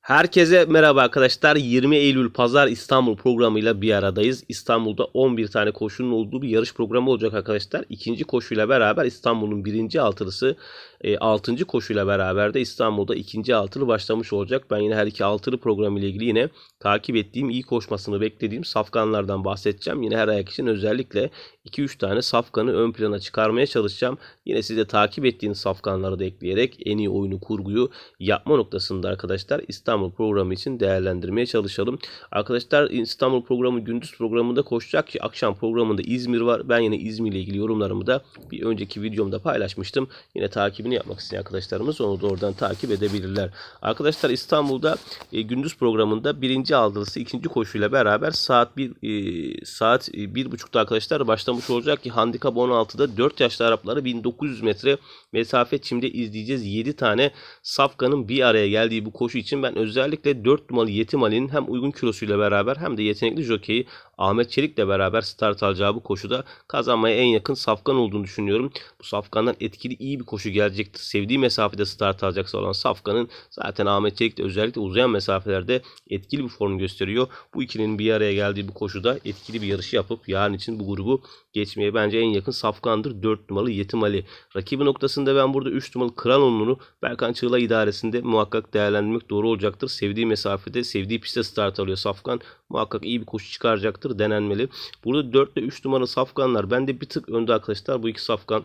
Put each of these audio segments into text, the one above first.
Herkese merhaba arkadaşlar. 20 Eylül Pazar İstanbul programıyla bir aradayız. İstanbul'da 11 tane koşunun olduğu bir yarış programı olacak arkadaşlar. İkinci koşuyla beraber İstanbul'un birinci altılısı, e, altıncı koşuyla beraber de İstanbul'da ikinci altılı başlamış olacak. Ben yine her iki altılı programı ile ilgili yine takip ettiğim, iyi koşmasını beklediğim safkanlardan bahsedeceğim. Yine her ayak için özellikle 2-3 tane safkanı ön plana çıkarmaya çalışacağım. Yine size takip ettiğiniz safkanları da ekleyerek en iyi oyunu, kurguyu yapma noktasında arkadaşlar İstanbul programı için değerlendirmeye çalışalım. Arkadaşlar İstanbul programı gündüz programında koşacak ki akşam programında İzmir var. Ben yine İzmir ile ilgili yorumlarımı da bir önceki videomda paylaşmıştım. Yine takibini yapmak isteyen arkadaşlarımız onu da oradan takip edebilirler. Arkadaşlar İstanbul'da e, gündüz programında birinci aldırısı ikinci koşuyla beraber saat bir e, saat e, bir buçukta arkadaşlar başlamış olacak ki handikap 16'da 4 yaşlı Arapları 1900 metre mesafe çimde izleyeceğiz. 7 tane safkanın bir araya geldiği bu koşu için ben özellikle 4 numaralı Yetim Ali'nin hem uygun kilosuyla beraber hem de yetenekli jokeyi Ahmet Çelik'le beraber start alacağı bu koşuda kazanmaya en yakın safkan olduğunu düşünüyorum. Bu safkandan etkili iyi bir koşu gelecektir. Sevdiği mesafede start alacaksa olan safkanın zaten Ahmet Çelik de özellikle uzayan mesafelerde etkili bir form gösteriyor. Bu ikilinin bir araya geldiği bu koşuda etkili bir yarış yapıp yarın için bu grubu geçmeye bence en yakın safkandır. 4 numaralı Yetim Ali. Rakibi noktasında ben burada 3 numaralı Kral Onlu'nu Berkan Çığla idaresinde muhakkak değerlendirmek doğru olacaktır. Sevdiği mesafede, sevdiği pistte start alıyor Safkan. Muhakkak iyi bir koşu çıkaracaktır. Denenmeli. Burada 4 ile 3 numaralı Safkanlar. Bende bir tık önde arkadaşlar. Bu iki Safkan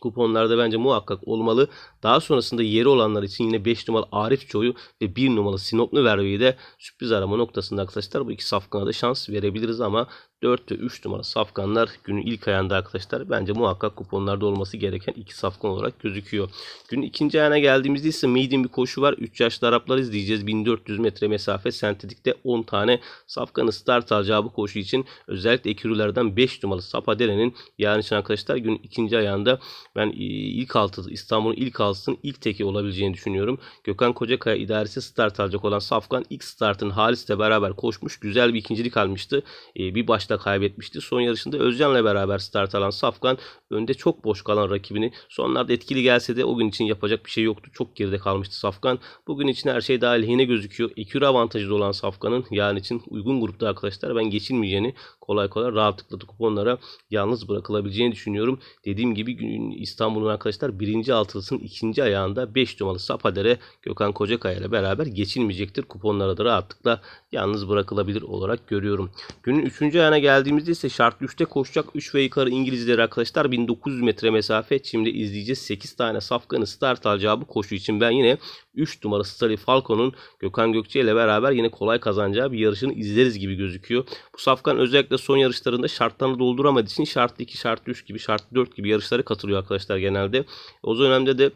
kuponlarda bence muhakkak olmalı. Daha sonrasında yeri olanlar için yine 5 numaralı Arif Çoğu ve 1 numaralı Sinoplu Verve'yi de sürpriz arama noktasında arkadaşlar bu iki safkana da şans verebiliriz ama 4 ve 3 numara safkanlar günün ilk ayağında arkadaşlar bence muhakkak kuponlarda olması gereken iki safkan olarak gözüküyor. Günün ikinci ayağına geldiğimizde ise medium bir koşu var. 3 yaşlı Araplar izleyeceğiz. 1400 metre mesafe sentetikte 10 tane safkanı start alacağı bu koşu için özellikle ekürülerden 5 numaralı Sapadere'nin yarın için arkadaşlar günün ikinci ayağında ben ilk altı İstanbul'un ilk altısının ilk teki olabileceğini düşünüyorum. Gökhan Kocakaya idaresi start alacak olan Safkan ilk startın Halis'le beraber koşmuş. Güzel bir ikincilik almıştı. Bir baş başta kaybetmişti. Son yarışında Özcan'la beraber start alan Safkan önde çok boş kalan rakibini sonlarda etkili gelse de o gün için yapacak bir şey yoktu. Çok geride kalmıştı Safkan. Bugün için her şey daha lehine gözüküyor. Ekürü avantajı olan Safkan'ın yarın için uygun grupta arkadaşlar ben geçilmeyeceğini kolay kolay rahatlıkla kuponlara yalnız bırakılabileceğini düşünüyorum. Dediğim gibi İstanbul'un arkadaşlar birinci altılısının ikinci ayağında 5 numaralı Sapadere Gökhan Kocakaya ile beraber geçilmeyecektir. Kuponlara da rahatlıkla yalnız bırakılabilir olarak görüyorum. Günün 3. ayağına geldiğimizde ise şart 3'te koşacak 3 ve yukarı İngilizleri arkadaşlar 1900 metre mesafe. Şimdi izleyeceğiz 8 tane safkanı start alacağı bu koşu için ben yine 3 numara Stali Falco'nun Gökhan Gökçe ile beraber yine kolay kazanacağı bir yarışını izleriz gibi gözüküyor. Bu safkan özellikle son yarışlarında şartlarını dolduramadığı için şartlı 2, şartlı 3 gibi, şartlı 4 gibi yarışlara katılıyor arkadaşlar genelde. O dönemde de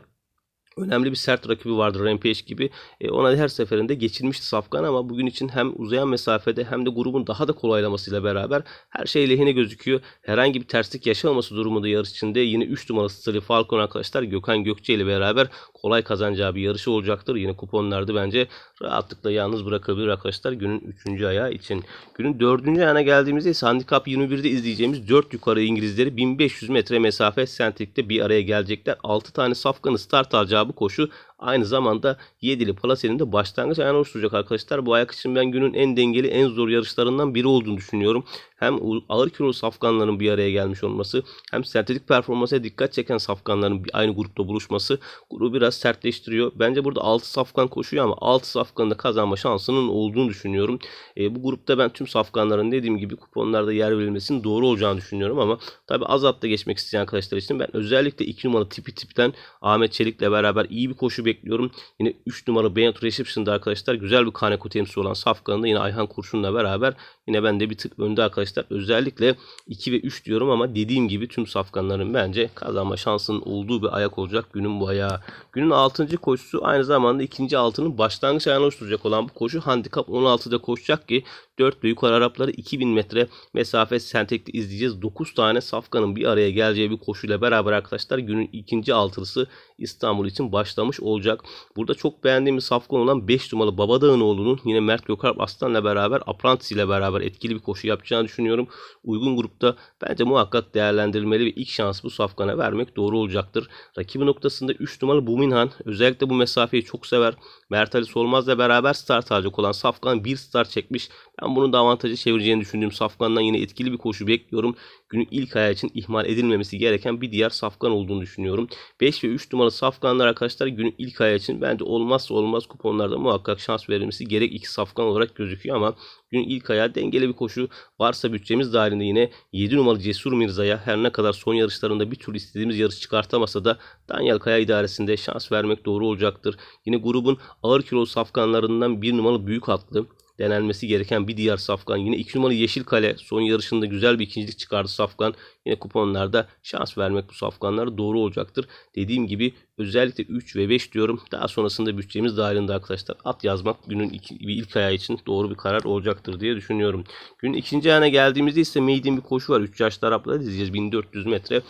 önemli bir sert rakibi vardır Rampage gibi. E, ona her seferinde geçilmişti Safkan ama bugün için hem uzayan mesafede hem de grubun daha da kolaylamasıyla beraber her şey lehine gözüküyor. Herhangi bir terslik yaşanması durumunda yarış içinde yine 3 numaralı Stali Falcon arkadaşlar Gökhan Gökçe ile beraber kolay kazanacağı bir yarışı olacaktır. Yine kuponlarda bence rahatlıkla yalnız bırakabilir arkadaşlar günün 3. ayağı için. Günün 4. ayağına geldiğimizde ise Handikap 21'de izleyeceğimiz 4 yukarı İngilizleri 1500 metre mesafe sentrikte bir araya gelecekler. 6 tane safkanı start alacağı bu koşu aynı zamanda Yedili Palace'nin de başlangıç ayağını oluşturacak arkadaşlar. Bu ayak için ben günün en dengeli, en zor yarışlarından biri olduğunu düşünüyorum. Hem ağır kilolu safkanların bir araya gelmiş olması hem sentetik performansa dikkat çeken safkanların aynı grupta buluşması grubu biraz sertleştiriyor. Bence burada 6 safkan koşuyor ama 6 safkanın da kazanma şansının olduğunu düşünüyorum. E, bu grupta ben tüm safkanların dediğim gibi kuponlarda yer verilmesinin doğru olacağını düşünüyorum ama tabi az geçmek isteyen arkadaşlar için ben özellikle 2 numara tipi tipten Ahmet Çelik'le beraber iyi bir koşu bekliyorum. Yine 3 numara Beyat Reception'da arkadaşlar güzel bir Kaneko temsil olan Safkan'da yine Ayhan Kurşun'la beraber yine ben de bir tık önde arkadaşlar. Özellikle 2 ve 3 diyorum ama dediğim gibi tüm Safkanların bence kazanma şansının olduğu bir ayak olacak günün bu ayağı. Günün 6. koşusu aynı zamanda ikinci altının başlangıç ayağını oluşturacak olan bu koşu handikap 16'da koşacak ki 4 ve yukarı Arapları 2000 metre mesafe sentekte izleyeceğiz. 9 tane safkanın bir araya geleceği bir koşuyla beraber arkadaşlar günün ikinci altılısı İstanbul için başlamış olacak. Burada çok beğendiğim bir safkan olan 5 numaralı Babadağınoğlu'nun yine Mert Gökalp Aslan'la beraber Apprentice ile beraber etkili bir koşu yapacağını düşünüyorum. Uygun grupta bence muhakkak değerlendirilmeli ve ilk şans bu safkana vermek doğru olacaktır. Rakibi noktasında 3 numaralı Buminhan özellikle bu mesafeyi çok sever. Mert Ali Solmaz'la beraber start alacak olan Safkan bir start çekmiş. Ben bunun da avantajı çevireceğini düşündüğüm Safkan'dan yine etkili bir koşu bekliyorum. Günün ilk ayağı için ihmal edilmemesi gereken bir diğer Safkan olduğunu düşünüyorum. 5 ve 3 numaralı Safkanlar arkadaşlar günün ilk ayağı için bence olmazsa olmaz kuponlarda muhakkak şans verilmesi gerek iki Safkan olarak gözüküyor ama günün ilk ayağı dengeli bir koşu varsa bütçemiz dahilinde yine 7 numaralı Cesur Mirza'ya her ne kadar son yarışlarında bir türlü istediğimiz yarış çıkartamasa da Daniel Kaya idaresinde şans vermek doğru olacaktır. Yine grubun ağır kilo safkanlarından bir numaralı büyük atlı denenmesi gereken bir diğer Safkan. Yine 2 numaralı Yeşil Kale son yarışında güzel bir ikincilik çıkardı Safkan. Yine kuponlarda şans vermek bu Safkanlara doğru olacaktır. Dediğim gibi özellikle 3 ve 5 diyorum. Daha sonrasında bütçemiz dahilinde arkadaşlar at yazmak günün iki, ilk ayağı için doğru bir karar olacaktır diye düşünüyorum. Günün ikinci ayına geldiğimizde ise maiden bir koşu var. 3 yaşlı Araplara dizeceğiz 1400 metre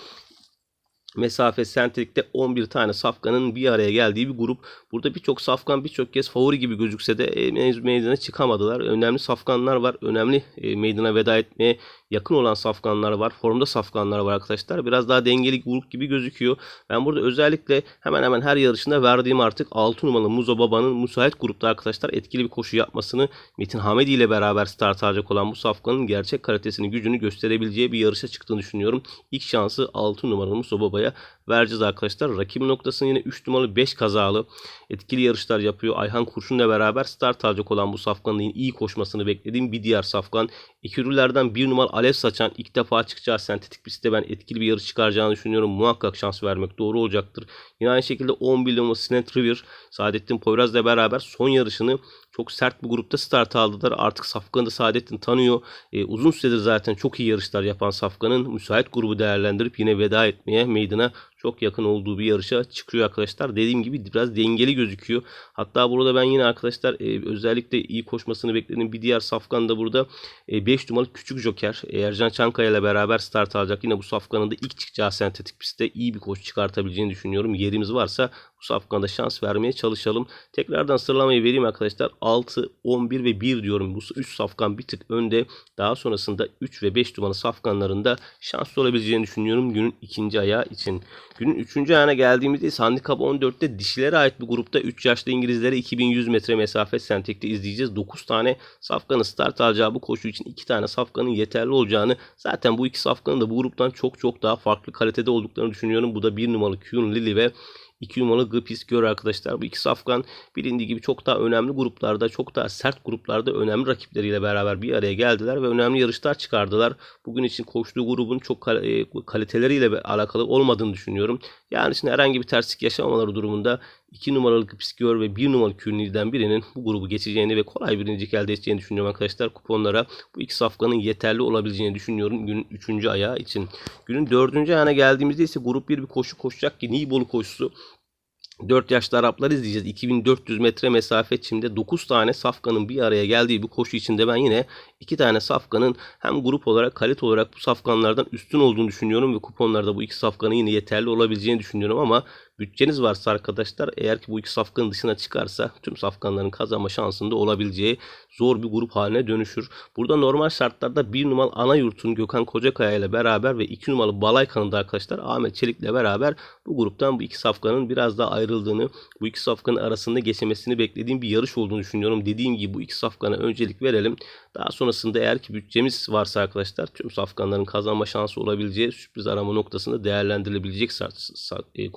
mesafe sentetikte 11 tane safkanın bir araya geldiği bir grup. Burada birçok safkan birçok kez favori gibi gözükse de e, meydana çıkamadılar. Önemli safkanlar var. Önemli e, meydana veda etmeye yakın olan safkanlar var. Formda safkanlar var arkadaşlar. Biraz daha dengeli grup gibi gözüküyor. Ben burada özellikle hemen hemen her yarışında verdiğim artık 6 numaralı Muzo Baba'nın müsait grupta arkadaşlar etkili bir koşu yapmasını Metin Hamedi ile beraber start alacak olan bu safkanın gerçek kalitesini gücünü gösterebileceği bir yarışa çıktığını düşünüyorum. İlk şansı 6 numaralı Muzo Baba'ya vereceğiz arkadaşlar. Rakibin noktasını yine 3 numaralı 5 kazalı etkili yarışlar yapıyor. Ayhan Kurşun'la beraber start alacak olan bu safkanın iyi koşmasını beklediğim bir diğer safkan. Ekürülerden bir numaralı alev saçan ilk defa çıkacağı sentetik pistte ben etkili bir yarış çıkaracağını düşünüyorum. Muhakkak şans vermek doğru olacaktır. Yine aynı şekilde 11 numaralı Snent River Saadettin Poyraz'la beraber son yarışını çok sert bir grupta start aldılar. Artık Safkan'ı da Saadettin tanıyor. E, uzun süredir zaten çok iyi yarışlar yapan Safkan'ın müsait grubu değerlendirip yine veda etmeye meydana çok yakın olduğu bir yarışa çıkıyor arkadaşlar. Dediğim gibi biraz dengeli gözüküyor. Hatta burada ben yine arkadaşlar e, özellikle iyi koşmasını beklediğim bir diğer safkan da burada 5 e, numaralı küçük joker. E, Ercan Çankaya ile beraber start alacak. Yine bu safkanın da ilk çıkacağı sentetik pistte iyi bir koşu çıkartabileceğini düşünüyorum. Yerimiz varsa bu safkanda şans vermeye çalışalım. Tekrardan sıralamayı vereyim arkadaşlar. 6, 11 ve 1 diyorum. Bu 3 safkan bir tık önde. Daha sonrasında 3 ve 5 numaralı safkanlarında şanslı olabileceğini düşünüyorum günün ikinci ayağı için. Günün 3. ayağına geldiğimizde ise handikap 14'te dişilere ait bir grupta 3 yaşlı İngilizlere 2100 metre mesafe sentekte izleyeceğiz. 9 tane safkanın start alacağı bu koşu için 2 tane safkanın yeterli olacağını zaten bu iki safkanın da bu gruptan çok çok daha farklı kalitede olduklarını düşünüyorum. Bu da 1 numaralı Kyun Lily ve 2 numaralı Gıpis Gör arkadaşlar. Bu ikisi Afgan bilindiği gibi çok daha önemli gruplarda, çok daha sert gruplarda önemli rakipleriyle beraber bir araya geldiler ve önemli yarışlar çıkardılar. Bugün için koştuğu grubun çok e, kaliteleriyle alakalı olmadığını düşünüyorum. Yani şimdi herhangi bir terslik yaşamamaları durumunda 2 numaralı Pskör ve 1 numaralı Kürnil'den birinin bu grubu geçeceğini ve kolay birincilik elde edeceğini düşünüyorum arkadaşlar. Kuponlara bu iki safkanın yeterli olabileceğini düşünüyorum günün 3. ayağı için. Günün 4. ayağına geldiğimizde ise grup 1 bir koşu koşacak ki Nibolu koşusu. 4 yaşlı Araplar izleyeceğiz. 2400 metre mesafe içinde 9 tane safkanın bir araya geldiği bir koşu içinde ben yine 2 tane safkanın hem grup olarak kalite olarak bu safkanlardan üstün olduğunu düşünüyorum ve kuponlarda bu iki safkanın yine yeterli olabileceğini düşünüyorum ama bütçeniz varsa arkadaşlar eğer ki bu iki safkanın dışına çıkarsa tüm safkanların kazanma şansında olabileceği zor bir grup haline dönüşür. Burada normal şartlarda bir numaralı ana yurtun Gökhan Kocakaya ile beraber ve iki numaralı Balay kanında arkadaşlar Ahmet Çelik ile beraber bu gruptan bu iki safkanın biraz daha ayrıldığını, bu iki safkanın arasında geçemesini beklediğim bir yarış olduğunu düşünüyorum. Dediğim gibi bu iki safkana öncelik verelim. Daha sonrasında eğer ki bütçemiz varsa arkadaşlar tüm safkanların kazanma şansı olabileceği sürpriz arama noktasında değerlendirilebilecek e,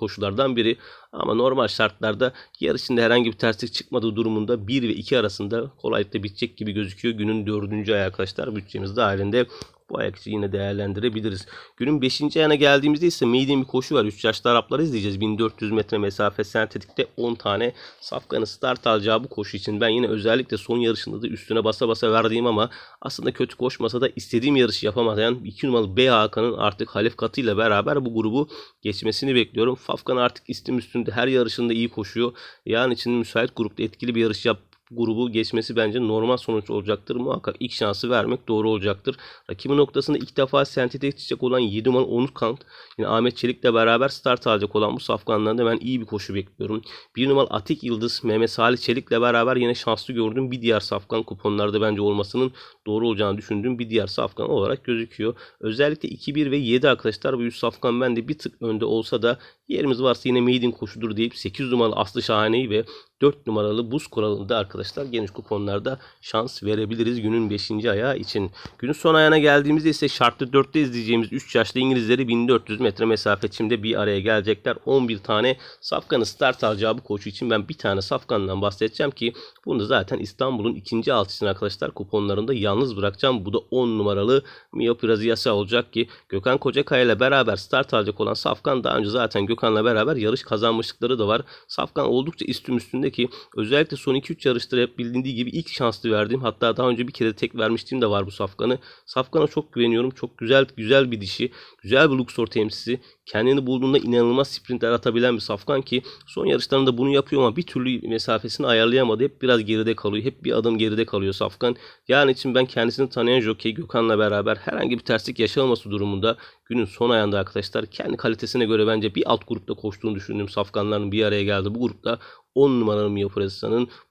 koşulardan biri. Ama normal şartlarda yarışında herhangi bir terslik çıkmadığı durumunda 1 ve 2 arasında kolaylıkla bitecek gibi gözüküyor. Günün 4. ayı arkadaşlar bütçemiz dahilinde bu ayak için yine değerlendirebiliriz. Günün 5. ayına geldiğimizde ise medium bir koşu var. 3 yaşlı Arapları izleyeceğiz. 1400 metre mesafe sentetikte 10 tane safkanı start alacağı bu koşu için ben yine özellikle son yarışında da üstüne basa basa verdiğim ama aslında kötü koşmasa da istediğim yarışı yapamayan 2 numaralı B Hakan'ın artık Halef katıyla beraber bu grubu geçmesini bekliyorum. Fafkan artık istim üstünde her yarışında iyi koşuyor. Yani için müsait grupta etkili bir yarış yap grubu geçmesi bence normal sonuç olacaktır. Muhakkak ilk şansı vermek doğru olacaktır. Rakibi noktasında ilk defa sentetik çiçek olan 7 numaralı Onur Kant yine Ahmet Çelik'le beraber start alacak olan bu safkandan da ben iyi bir koşu bekliyorum. 1 numaralı Atik Yıldız Mehmet Salih Çelik'le beraber yine şanslı gördüğüm bir diğer safkan kuponlarda bence olmasının doğru olacağını düşündüğüm bir diğer safkan olarak gözüküyor. Özellikle 2, 1 ve 7 arkadaşlar bu 3 safkan bende bir tık önde olsa da yerimiz varsa yine maiden koşudur deyip 8 numaralı Aslı Şahane'yi ve 4 numaralı buz kuralında arkadaşlar geniş kuponlarda şans verebiliriz günün 5. ayağı için. Günün son ayağına geldiğimizde ise şartlı 4'te izleyeceğimiz 3 yaşlı İngilizleri 1400 metre mesafe çimde bir araya gelecekler. 11 tane safkanı start alacağı bu koşu için ben bir tane safkandan bahsedeceğim ki bunu zaten İstanbul'un ikinci altısını arkadaşlar kuponlarında yalnız bırakacağım. Bu da 10 numaralı Miopi Raziyasa olacak ki Gökhan Kocakaya ile beraber start alacak olan Safkan daha önce zaten Gökhan'la beraber yarış kazanmışlıkları da var. Safkan oldukça üstüm üstünde ki özellikle son 2-3 yarıştır hep gibi ilk şanslı verdiğim hatta daha önce bir kere tek vermiştim de var bu Safkan'ı. Safkan'a çok güveniyorum. Çok güzel güzel bir dişi. Güzel bir Luxor temsilcisi. Kendini bulduğunda inanılmaz sprintler atabilen bir Safkan ki son yarışlarında bunu yapıyor ama bir türlü mesafesini ayarlayamadı. Hep biraz geride kalıyor. Hep bir adım geride kalıyor Safkan. Yani için ben kendisini tanıyan jockey Gökhan'la beraber herhangi bir terslik yaşanması durumunda günün son ayında arkadaşlar kendi kalitesine göre bence bir alt grupta koştuğunu düşündüğüm Safkanların bir araya geldi. Bu grupta 10 numaralı Mio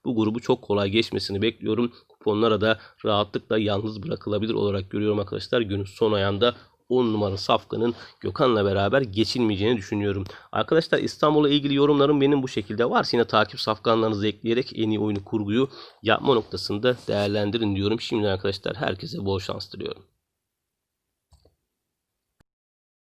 bu grubu çok kolay geçmesini bekliyorum. Kuponlara da rahatlıkla yalnız bırakılabilir olarak görüyorum arkadaşlar. Günün son ayında 10 numaralı Safkan'ın Gökhan'la beraber geçilmeyeceğini düşünüyorum. Arkadaşlar İstanbul'la ilgili yorumlarım benim bu şekilde. Varsa yine takip safkanlarınızı ekleyerek en iyi oyunu kurguyu yapma noktasında değerlendirin diyorum. Şimdi arkadaşlar herkese bol şans diliyorum.